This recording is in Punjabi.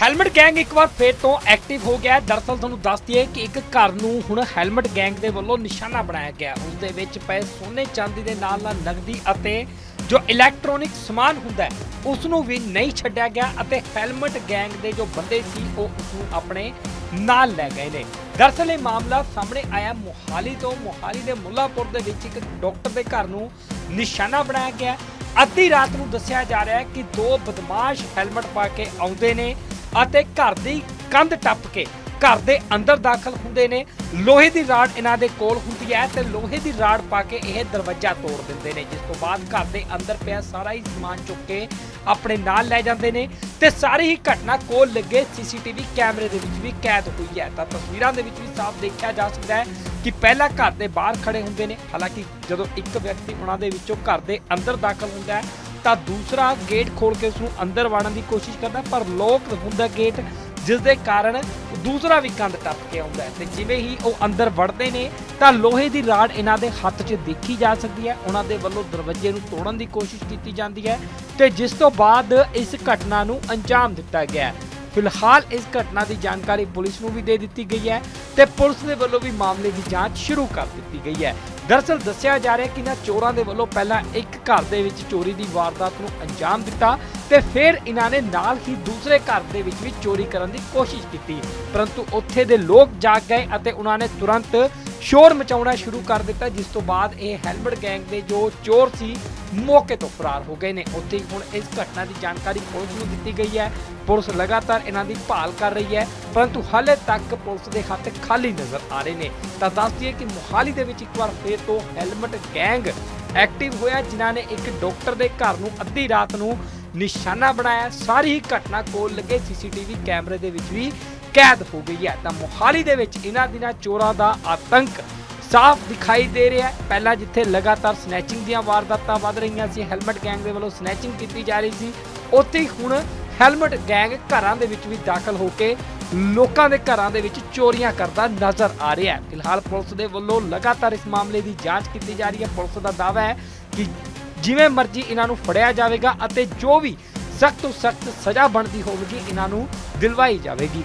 ਹੈਲਮਟ ਗੈਂਗ ਇੱਕ ਵਾਰ ਫੇਰ ਤੋਂ ਐਕਟਿਵ ਹੋ ਗਿਆ ਹੈ। ਦਰਅਸਲ ਤੁਹਾਨੂੰ ਦੱਸ ਦਈਏ ਕਿ ਇੱਕ ਘਰ ਨੂੰ ਹੁਣ ਹੈਲਮਟ ਗੈਂਗ ਦੇ ਵੱਲੋਂ ਨਿਸ਼ਾਨਾ ਬਣਾਇਆ ਗਿਆ ਉਸ ਦੇ ਵਿੱਚ ਪਏ ਸੋਨੇ ਚਾਂਦੀ ਦੇ ਨਾਲ ਨਾਲ ਨਗਦੀ ਅਤੇ ਜੋ ਇਲੈਕਟ੍ਰੋਨਿਕ ਸਮਾਨ ਹੁੰਦਾ ਹੈ ਉਸ ਨੂੰ ਵੀ ਨਹੀਂ ਛੱਡਿਆ ਗਿਆ ਅਤੇ ਹੈਲਮਟ ਗੈਂਗ ਦੇ ਜੋ ਬੰਦੇ ਸੀ, ਉਹ ਉਸ ਨੂੰ ਆਪਣੇ ਨਾਲ ਲੈ ਗਏ ਨੇ। ਦਰਅਸਲ ਇਹ ਮਾਮਲਾ ਸਾਹਮਣੇ ਆਇਆ। ਮੋਹਾਲੀ ਤੋਂ ਮੋਹਾਲੀ ਦੇ ਮੁੱਲਾਪੁਰ ਦੇ ਵਿੱਚ ਇੱਕ ਡਾਕਟਰ ਦੇ ਘਰ ਨੂੰ ਨਿਸ਼ਾਨਾ ਬਣਾਇਆ ਗਿਆ ਅੱਧੀ ਰਾਤ ਨੂੰ ਦੱਸਿਆ ਜਾ ਰਿਹਾ ਹੈ ਕਿ ਦੋ ਬਦਮਾਸ਼ ਹੈਲਮਟ ਪਾ ਕੇ ਆਉਂਦੇ ਨੇ। ਅਤੇ ਘਰ ਦੀ ਕੰਧ ਟੱਪ ਕੇ ਘਰ ਦੇ ਅੰਦਰ ਦਾਖਲ ਹੁੰਦੇ ਨੇ। ਲੋਹੇ ਦੀ ਰਾੜ ਇਹਨਾਂ ਦੇ ਕੋਲ ਹੁੰਦੀ ਹੈ ਤੇ ਲੋਹੇ ਦੀ ਰਾੜ ਪਾ ਕੇ ਇਹ ਦਰਵਾਜ਼ਾ ਤੋੜ ਦਿੰਦੇ ਨੇ, ਜਿਸ ਤੋਂ ਬਾਅਦ ਘਰ ਦੇ ਅੰਦਰ ਪਿਆ ਸਾਰਾ ਹੀ ਸਮਾਨ ਚੁੱਕ ਕੇ ਆਪਣੇ ਨਾਲ ਲੈ ਜਾਂਦੇ ਨੇ ਤੇ ਸਾਰੀ ਹੀ ਘਟਨਾ ਕੋਲ ਲੱਗੇ ਸੀਸੀਟੀਵੀ ਕੈਮਰੇ ਦੇ ਵਿੱਚ ਵੀ ਕੈਦ ਹੋਈ ਹੈ। ਤਾਂ ਤਸਵੀਰਾਂ ਦੇ ਵਿੱਚ ਵੀ ਸਾਫ਼ ਦੇਖਿਆ ਜਾ ਸਕਦਾ ਹੈ ਕਿ ਪਹਿਲਾਂ ਘਰ ਦੇ ਬਾਹਰ ਖੜੇ ਹੁੰਦੇ ਨੇ, ਹਾਲਾਂਕਿ ਜਦੋਂ ਇੱਕ ਵਿਅਕਤੀ ਉਹਨਾਂ ਦੇ ਵਿੱਚੋਂ ਘਰ ਦੇ ਅੰਦਰ ਦਾਖਲ ਹੁੰਦਾ ਹੈ ਤਾਂ ਦੂਸਰਾ ਗੇਟ ਖੋਲ ਕੇ ਉਸ ਨੂੰ ਅੰਦਰ ਵੜਨ ਦੀ ਕੋਸ਼ਿਸ਼ ਕਰਦਾ, ਪਰ ਲੋਕ ਹੁੰਦਾ ਗੇਟ ਜਿਸ ਦੇ ਕਾਰਨ ਦੂਸਰਾ ਵੀ ਕੰਧ ਟੱਪ ਕੇ ਆਉਂਦਾ ਹੈ। ਤੇ ਜਿਵੇਂ ਹੀ ਉਹ ਅੰਦਰ ਵੜਦੇ ਨੇ, ਤਾਂ ਲੋਹੇ ਦੀ ਰਾਡ ਇਹਨਾਂ ਦੇ ਹੱਥ 'ਚ ਦੇਖੀ ਜਾ ਸਕਦੀ ਹੈ। ਉਹਨਾਂ ਦੇ ਵੱਲੋਂ ਦਰਵਾਜ਼ੇ ਨੂੰ ਤੋੜਨ ਦੀ ਕੋਸ਼ਿਸ਼ ਕੀਤੀ ਜਾਂਦੀ ਹੈ ਤੇ ਜਿਸ ਤੋਂ ਬਾਅਦ ਇਸ ਘਟਨਾ ਨੂੰ ਅੰਜਾਮ ਦਿੱਤਾ ਗਿਆ ਫਿਲਹਾਲ ਇਸ ਘਟਨਾ ਦੀ ਜਾਣਕਾਰੀ ਪੁਲਿਸ ਨੂੰ ਵੀ ਦੇ ਦਿੱਤੀ ਗਈ ਹੈ ਤੇ ਪੁਲਿਸ ਦੇ ਵੱਲੋਂ ਵੀ ਮਾਮਲੇ ਦੀ ਜਾਂਚ ਸ਼ੁਰੂ ਕਰ ਦਿੱਤੀ ਗਈ ਹੈ। ਦਰਅਸਲ ਦੱਸਿਆ ਜਾ ਰਿਹਾ ਕਿ ਇਹਨਾਂ ਚੋਰਾਂ ਦੇ ਵੱਲੋਂ ਪਹਿਲਾਂ ਇੱਕ ਘਰ ਦੇ ਵਿੱਚ ਚੋਰੀ ਦੀ ਵਾਰਦਾਤ ਨੂੰ ਅੰਜਾਮ ਦਿੱਤਾ ਤੇ ਫਿਰ ਇਹਨਾਂ ਨੇ ਨਾਲ ਹੀ ਦੂਸਰੇ ਘਰ ਦੇ ਵਿੱਚ ਵੀ ਚੋਰੀ ਕਰਨ ਦੀ ਕੋਸ਼ਿਸ਼ ਕੀਤੀ। ਪਰੰਤੂ ਉੱਥੇ ਦੇ ਲੋਕ ਜਾਗ ਗਏ ਅਤੇ ਉਹਨਾਂ ਨੇ ਤੁਰੰਤ ਸ਼ੋਰ ਮਚਾਉਣਾ ਸ਼ੁਰੂ ਕਰ ਦਿੱਤਾ, ਜਿਸ ਤੋਂ ਬਾਅਦ ਇਹ ਹੈਲਮਟ ਗੈਂਗ ਦੇ ਜੋ ਚੋਰ ਸੀ ਮੌਕੇ ਤੋਂ ਫਰਾਰ ਹੋ ਗਏ ਨੇ। ਉੱਥੇ ਹੀ ਹੁਣ ਇਸ ਘਟਨਾ ਦੀ ਜਾਣਕਾਰੀ ਪੁਲਿਸ ਨੂੰ ਦਿੱਤੀ ਗਈ ਹੈ। ਪੁਲਿਸ ਲਗਾਤਾਰ ਇਹਨਾਂ ਦੀ ਭਾਲ ਕਰ ਰਹੀ ਹੈ, ਪਰੰਤੂ ਹਾਲੇ ਤੱਕ ਪੁਲਿਸ ਦੇ ਹੱਥ ਖਾਲੀ ਨਜ਼ਰ ਆ ਰਹੇ ਨੇ। ਤਾਂ ਦੱਸ ਦਈਏ ਕਿ ਮੁਹਾਲੀ ਦੇ ਵਿੱਚ ਇੱਕ ਵਾਰ ਫੇਰ ਤੋਂ ਹੈਲਮਟ ਗੈਂਗ ਐਕਟਿਵ ਹੋਇਆ, ਜਿਨ੍ਹਾਂ ਨੇ ਇੱਕ ਡਾਕਟਰ ਦੇ ਘਰ ਨੂੰ ਅੱਧੀ ਰਾਤ ਨੂੰ ਨਿਸ਼ਾਨਾ ਬਣਾਇਆ। ਸਾਰੀ ਹੀ ਘਟਨਾ ਕੋਲ ਲੱਗੇ ਸੀਸੀਟੀਵੀ ਕੈਮਰੇ ਦੇ ਵਿੱਚ ਵੀ ਕੈਦ ਹੋ ਗਈ ਹੈ। ਤਾਂ ਮੁਹਾਲੀ ਦੇ ਵਿੱਚ ਇਹਨਾਂ ਦਿਨਾਂ ਚੋਰਾਂ ਦਾ ਆਤੰਕ ਸਾਫ਼ ਦਿਖਾਈ ਦੇ ਰਿਹਾ ਹੈ। ਪਹਿਲਾਂ ਜਿੱਥੇ ਲਗਾਤਾਰ ਸਨੈਚਿੰਗ ਦੀਆਂ ਵਾਰਦਾਤਾਂ ਵੱਧ ਰਹੀਆਂ ਸੀ ਹੈਲਮਟ ਗੈਂਗ ਦੇ ਵੱਲੋਂ ਸਨੈਚਿੰਗ ਕੀਤੀ ਜਾ ਰਹੀ ਸੀ। ਉੱਥੇ ਹੀ ਹੁਣ ਹੈਲਮਟ ਗੈਂਗ ਘਰਾਂ ਦੇ ਵਿੱਚ ਵੀ ਦਾਖਲ ਹੋ ਕੇ ਲੋਕਾਂ ਦੇ ਘਰਾਂ ਦੇ ਵਿੱਚ ਚੋਰੀਆਂ ਕਰਦਾ ਨਜ਼ਰ ਆ ਰਿਹਾ ਹੈ। ਫਿਲਹਾਲ ਪੁਲਿਸ ਦੇ ਵੱਲੋਂ ਲਗਾਤਾਰ ਇਸ ਮਾਮਲੇ ਦੀ ਜਾਂਚ ਕੀਤੀ ਜਾ ਰਹੀ ਹੈ। ਪੁਲਿਸ ਦਾ ਦਾਅਵਾ ਹੈ ਕਿ ਜਿਵੇਂ ਮਰਜ਼ੀ ਇਹਨਾਂ ਨੂੰ ਫੜਿਆ ਜਾਵੇਗਾ ਅਤੇ ਜੋ ਵੀ ਸਖਤ ਤੋਂ ਸਖਤ ਸਜ਼ਾ ਬਣਦੀ ਹੋਵੇਗੀ, ਇਹਨਾਂ ਨੂੰ ਦਿਲਵਾਈ ਜਾਵੇਗੀ।